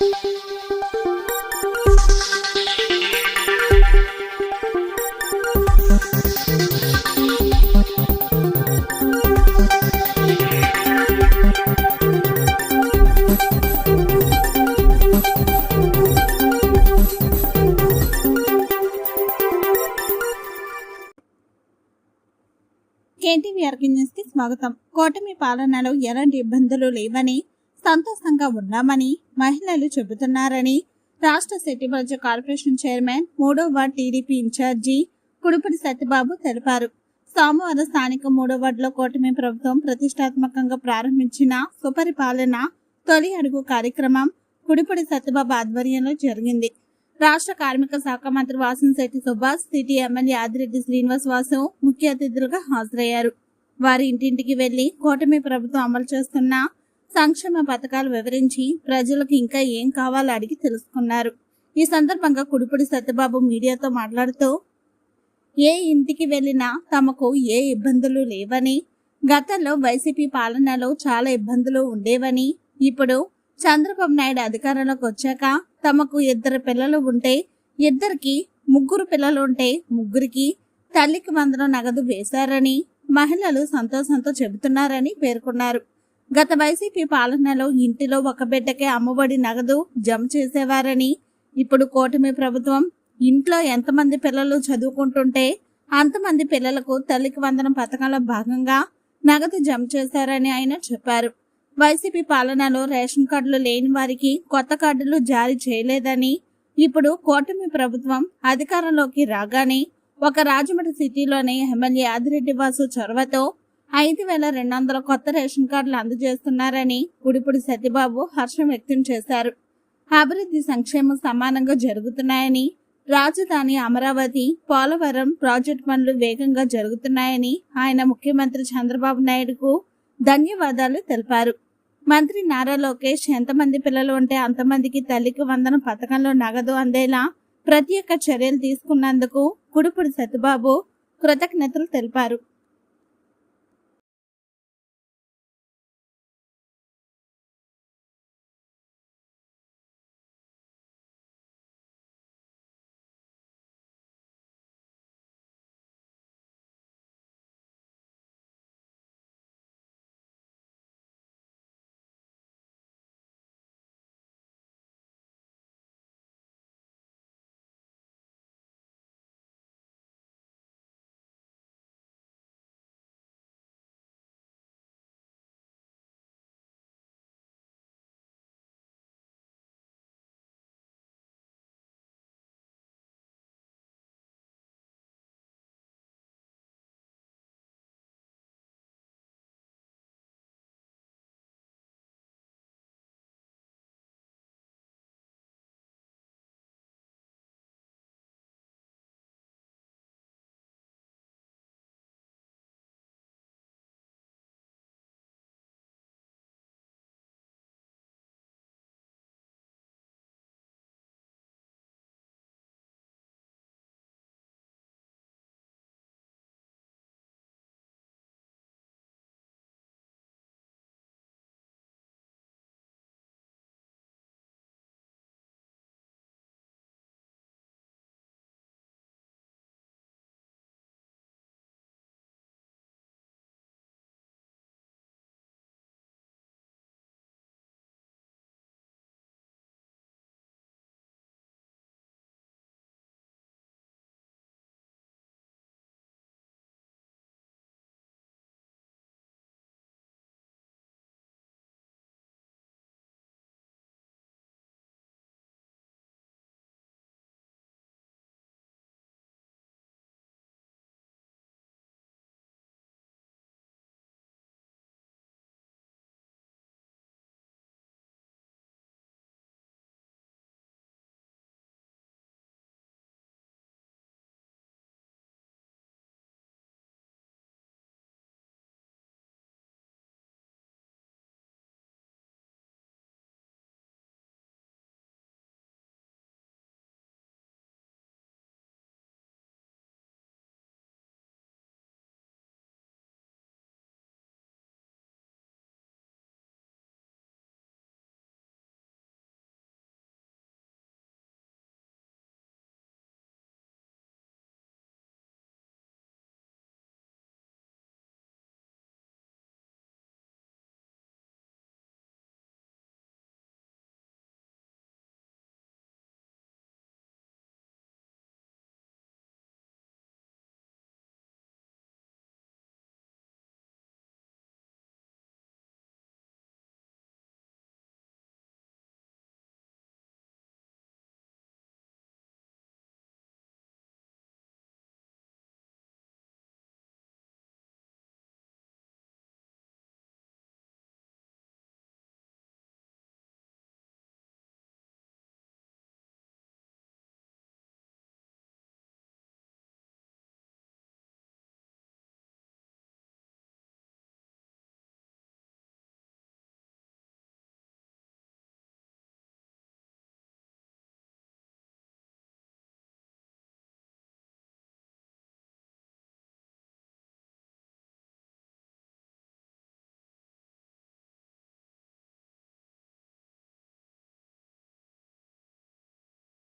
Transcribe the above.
KTV న్యూస్కి స్వాగతం. కూటమి పాలనలో ఎలాంటి ఇబ్బందులు లేవని సంతోషంగా ఉన్నామని మహిళలు చెబుతున్నారని రాష్ట్ర సెట్టిబల్జ కార్పొరేషన్ చైర్మన్ మూడో ward TDP in charge Kudupati Satyababu తెలిపారు. సోమవారం స్థానిక మూడో వార్డులో కూటమి ప్రభుత్వం ప్రతిష్టాత్మకంగా ప్రారంభించిన సుపరిపాలన తొలి అడుగు కార్యక్రమం కుడిపడి సత్యబాబు ఆధ్వర్యంలో జరిగింది. రాష్ట్ర కార్మిక శాఖ మంత్రి వాసంశెట్టి సుభాష్ సిటీ ఎమ్మెల్యే ఆదిరెడ్డి శ్రీనివాస్ వాసు ముఖ్య అతిథులుగా హాజరయ్యారు. వారి ఇంటింటికి వెళ్ళి కూటమి ప్రభుత్వం అమలు చేస్తున్న సంక్షేమ పథకాలు వివరించి ప్రజలకు ఇంకా ఏం కావాలో అడిగి తెలుసుకున్నారు. ఈ సందర్భంగా కుడిపూడి సత్యబాబు మీడియాతో మాట్లాడుతూ ఏ ఇంటికి వెళ్ళినా తమకు ఏ ఇబ్బందులు లేవని గతంలో వైసీపీ పాలనలో చాలా ఇబ్బందులు ఉండేవని ఇప్పుడు చంద్రబాబు నాయుడు అధికారంలోకి వచ్చాక తమకు ఇద్దరు పిల్లలు ఉంటే ఇద్దరికి ముగ్గురు పిల్లలు ఉంటే ముగ్గురికి తల్లికి వందనం నగదు వేశారని మహిళలు సంతోషంతో చెబుతున్నారని పేర్కొన్నారు. గత వైసీపీ పాలనలో ఇంటిలో ఒక బిడ్డకే అమ్మఒడి నగదు జమ చేసేవారని ఇప్పుడు కూటమి ప్రభుత్వం ఇంట్లో ఎంతమంది పిల్లలు చదువుకుంటుంటే అంతమంది పిల్లలకు తల్లికి వందనం పథకంలో భాగంగా నగదు జమ చేశారని ఆయన చెప్పారు. వైసీపీ పాలనలో రేషన్ కార్డులు లేని వారికి కొత్త కార్డులు జారీ చేయలేదని ఇప్పుడు కూటమి ప్రభుత్వం అధికారంలోకి రాగానే ఒక రాజమండ్రి సిటీలోని ఎమ్మెల్యే ఆదిరెడ్డి వాసు చొరవతో ఐదు వేల రెండు వందల కొత్త రేషన్ కార్డులు అందజేస్తున్నారని గుడిపూడి సత్యబాబు హర్షం వ్యక్తం చేశారు. అభివృద్ధి సంక్షేమం సమానంగా జరుగుతున్నాయని రాజధాని అమరావతి పోలవరం ప్రాజెక్టు పనులు వేగంగా జరుగుతున్నాయని ఆయన ముఖ్యమంత్రి చంద్రబాబు నాయుడుకు ధన్యవాదాలు తెలిపారు. మంత్రి నారా లోకేష్ ఎంతమంది పిల్లలు ఉంటే అంతమందికి తల్లికి వందన పథకంలో నగదు అందేలా ప్రత్యేక చర్యలు తీసుకున్నందుకు కుడుపుడి సత్యబాబు కృతజ్ఞతలు తెలిపారు.